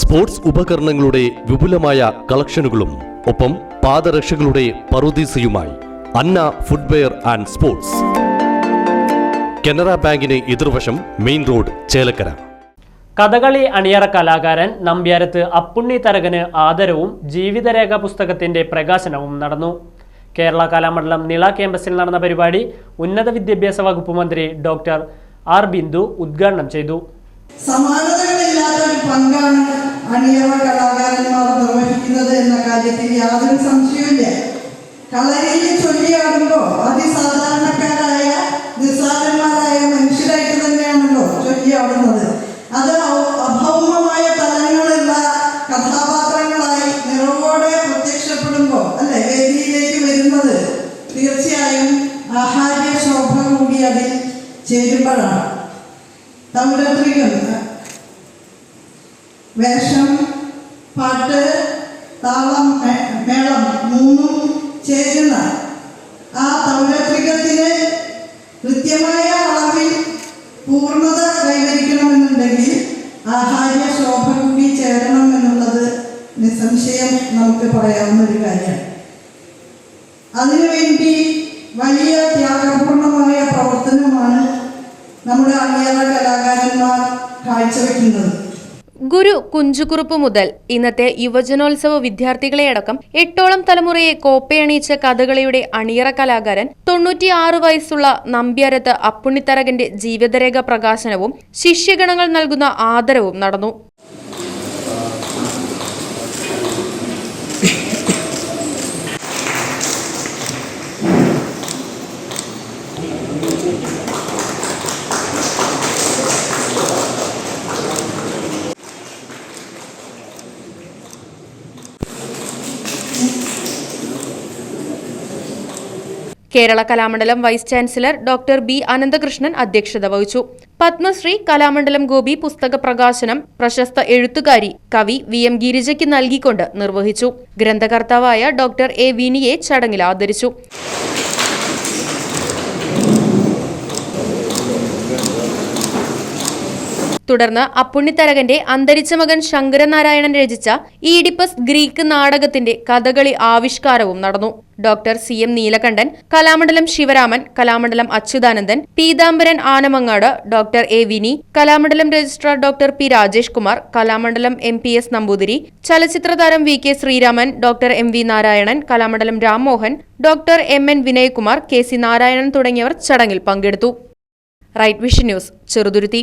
Sports ഉപകരണങ്ങളുടെ വിപുലമായ കളക്ഷനുകളും ഒപ്പം പാദരക്ഷകളുടെ പറുദീസയുമായി Anna footwear and sports. Canara ബാങ്കിന് എതിർവശം മെയിൻ റോഡ് ചേലക്കര. കഥകളി അണിയറ കലാകാരൻ നമ്പ്യാരത്ത് അപ്പുണ്ണി തരകന് ആദരവും ജീവിതരേഖ പുസ്തകത്തിന്റെ പ്രകാശനവും നടന്നു. കേരള കലാമണ്ഡലം നിള ക്യാമ്പസിൽ നടന്ന പരിപാടി ഉന്നത വിദ്യാഭ്യാസ വകുപ്പ് മന്ത്രി ഡോക്ടർ ആർ ബിന്ദു ഉദ്ഘാടനം ചെയ്തു. ഒരു പങ്കാണ് അണിയറ കലാകാരന്മാർ നിർവഹിക്കുന്നത് എന്ന കാര്യത്തിൽ യാതൊരു സംശയവുമില്ല. കളരിയിൽ ചൊല്ലിയാടുമ്പോൾ അതിസാധാരണക്കാരായ നിസ്സാരന്മാരായ മനുഷ്യരായിട്ട് തന്നെയാണല്ലോ ചൊല്ലിയാടുന്നത്. അത് അഭൗമമായ തലങ്ങളുള്ള കഥാപാത്രങ്ങളായി നിറവോടെ പ്രത്യക്ഷപ്പെടുമ്പോൾ അല്ലെ വേദിയിലേക്ക് വരുന്നത് തീർച്ചയായും ആഹാര്യ ശോഭ കൂടി അതിൽ ചേരുമ്പോഴാണ്. തൗരത്രികം വേഷം പാട്ട് താളം മേളം മൂന്നും ചേരുന്ന ആ തൗരത്രികത്തിന് കൃത്യമായ അളവിൽ പൂർണത കൈവരിക്കണമെന്നുണ്ടെങ്കിൽ ആഹാര്യ ശോഭ കൂടി ചേരണം എന്നുള്ളത് നിസ്സംശയം നമുക്ക് പറയാവുന്ന ഒരു കാര്യമാണ്. അതിനുവേണ്ടി വലിയ ത്യാഗപൂർണമായ പ്രവർത്തനമാണ് നമ്മുടെ അണിയറ കലാകാരന്മാർ കാഴ്ചവെക്കുന്നത്. ഗുരു കുഞ്ചുകുറുപ്പ് മുതൽ ഇന്നത്തെ യുവജനോത്സവ വിദ്യാർത്ഥികളെയടക്കം എട്ടോളം തലമുറയെ കോപ്പയണിയിച്ച കഥകളിയുടെ അണിയറ കലാകാരൻ തൊണ്ണൂറ്റിയാറ് വയസ്സുള്ള നമ്പ്യാരത്ത് അപ്പുണ്ണിത്തരകന്റെ ജീവിതരേഖ പ്രകാശനവും ശിഷ്യഗണങ്ങൾ നൽകുന്ന ആദരവും നടന്നു. Kerala Kalamandalam vice chancellor doctor B Ananthakrishnan അധ്യക്ഷത വഹിച്ചു. പത്മശ്രീ കലാമണ്ഡലം ഗോപി പുസ്തക പ്രകാശനം പ്രശസ്ത എഴുത്തുകാരി കവി വി എം ഗിരിജയ്ക്ക് നൽകിക്കൊണ്ട് നിർവഹിച്ചു. ഗ്രന്ഥകർത്താവായ ഡോക്ടർ എ വിനിയെ ചടങ്ങിൽ ആദരിച്ചു. തുടർന്ന് അപ്പുണ്ണിത്തരകന്റെ അന്തരിച്ച മകൻ ശങ്കരനാരായണൻ രചിച്ച ഈഡിപ്പസ് ഗ്രീക്ക് നാടകത്തിന്റെ കഥകളി ആവിഷ്കാരവും നടന്നു. Doctor C M Neelakantan Kalamandalam Sivaraman Kalamandalam Achuthanandan Peethambaran Anamangad doctor A Vini Kalamandalam registrar doctor P Rajesh Kumar Kalamandalam M P S Namboothiri ചലച്ചിത്ര താരം V K Sreeraman doctor M V Narayanan Kalamandalam Rammohan doctor M N Vinayakumar K C Narayanan തുടങ്ങിയവർ ചടങ്ങിൽ പങ്കെടുത്തു. Right vision news Cheruthuruthy.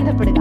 ബന്ധപ്പെടുക